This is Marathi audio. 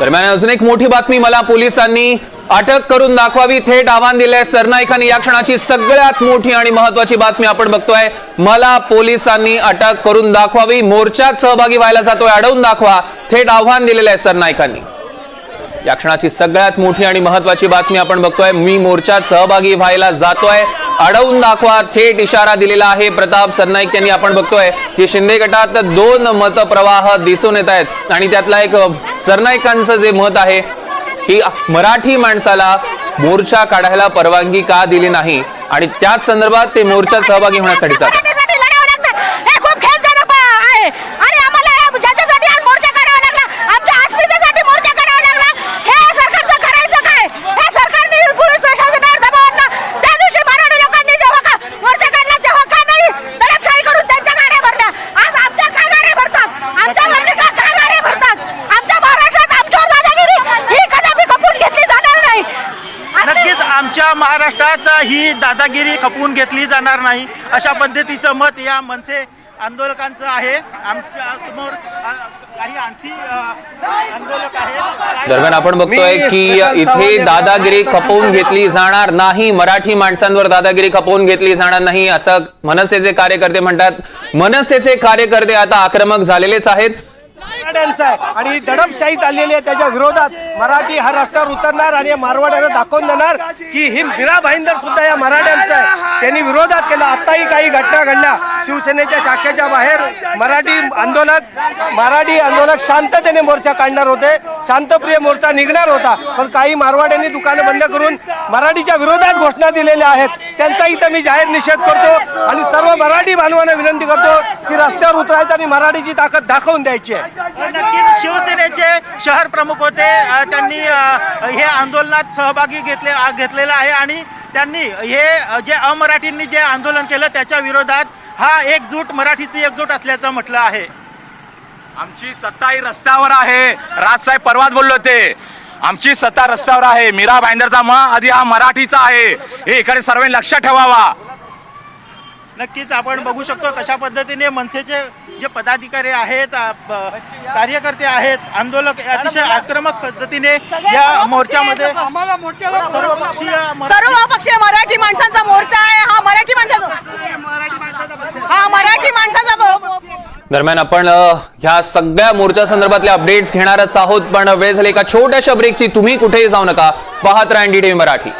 दरम्यान अजून एक मोठी बातमी मला पोलिसांनी अटक करून दाखवावी थेट आव्हान दिलंय सरनाईकांनी. या क्षणाची सगळ्यात मोठी आणि महत्वाची बातमी आपण बघतोय. मला पोलिसांनी अटक करून दाखवावी मोर्चात सहभागी व्हायला जातोय अडवून दाखवा थेट आव्हान दिलेलं आहे सरनाईकांनी. या क्षणाची सगळ्यात मोठी आणि महत्वाची बातमी आपण बघतोय. मी मोर्चात सहभागी व्हायला जातोय अडवून दाखवा थेट इशारा दिलेला आहे. प्रताप सरनाईक यांनी आपण बघतोय की शिंदे गटात दोन मतप्रवाह दिसून येत आहेत. आणि त्यातला एक सरनाईकांचं जे मत आहे की मराठी माणसाला मोर्चा काढायला परवानगी का दिली नाही? आणि त्याच संदर्भात ते मोर्चात सहभागी होण्यासाठी जातात. आमच्या महाराष्ट्रात ही दादागिरी खपवून घेतली जाणार नाही. अशा पद्धतीचं मत या मनसे आंदोलकांचं आहे. आमच्यासमोर काही आणखी आंदोलक आहेत. दरम्यान आपण बघतोय की इथे दादागिरी खपवून घेतली जाणार नाही. मराठी माणसांवर दादागिरी खपवून घेतली जाणार नाही असं मनसेचे कार्यकर्ते म्हणतात. मनसेचे कार्यकर्ते आता आक्रमक झालेलेच आहेत. मराठ्यांचा आहे. आणि दडपशाही चाललेली आहे त्याच्या विरोधात. मराठी हा रस्त्यावर उतरणार आणि या मारवाड्याला दाखवून देणार की ही मीरा भाईंदर सुद्धा या मराठ्यांचा आहे. त्यांनी विरोधात केला. आत्ताही काही घटना घडल्या. शिवसेनेच्या शाखेच्या बाहेर मराठी आंदोलक मराठी आंदोलक शांततेने मोर्चा काढणार होते. शांतप्रिय मोर्चा निघणार होता. पण काही मारवाड्यांनी दुकानं बंद करून मराठीच्या विरोधात घोषणा दिलेल्या आहेत. त्यांचा इथं मी जाहीर निषेध करतो आणि सर्व मराठी बांधवांना विनंती करतो की रस्त्यावर उतरायचं आणि मराठीची ताकद दाखवून द्यायची आहे. नक्कीच शिवसेनेचे शहर प्रमुख होते. त्यांनी हे आंदोलनात सहभागी घेतले घेतलेला आहे आणि त्यांनी हे जे अमराठींनी जे आंदोलन केलं त्याच्या विरोधात हा एकजूट मराठीची एकजूट असल्याचं म्हटलं आहे. आमची सत्ता ही रस्त्यावर आहे. राजसाहेब परवाच बोलले होते. आमची सत्ता रस्त्यावर आहे. मीरा भाईंदरचा म आधी हा मराठीचा आहे. हे इकडे सर्वांनी लक्षात ठेवावा. नक्कीच आपण बघू शकतो कशा पद्धतीने मनसेचे जे पदाधिकारी आहेत कार्यकर्ते आहेत आंदोलक अतिशय आक्रमक पद्धतीने या मोर्चामध्ये सर्वपक्षीय मराठी- सर्व पक्षीय मराठी माणसांचा मोर्चा आहे हा मराठी माणसाचा हा मराठी माणसाचा मो- दरम्यान आपण ह्या सगळ्या मोर्चा संदर्भातल्या अपडेट्स घेणारच आहोत पण वेळ झाली एका छोट्याशा ब्रेकची तुम्ही कुठेही जाऊ नका. पाहत राहा एनडीटीव्ही मराठी.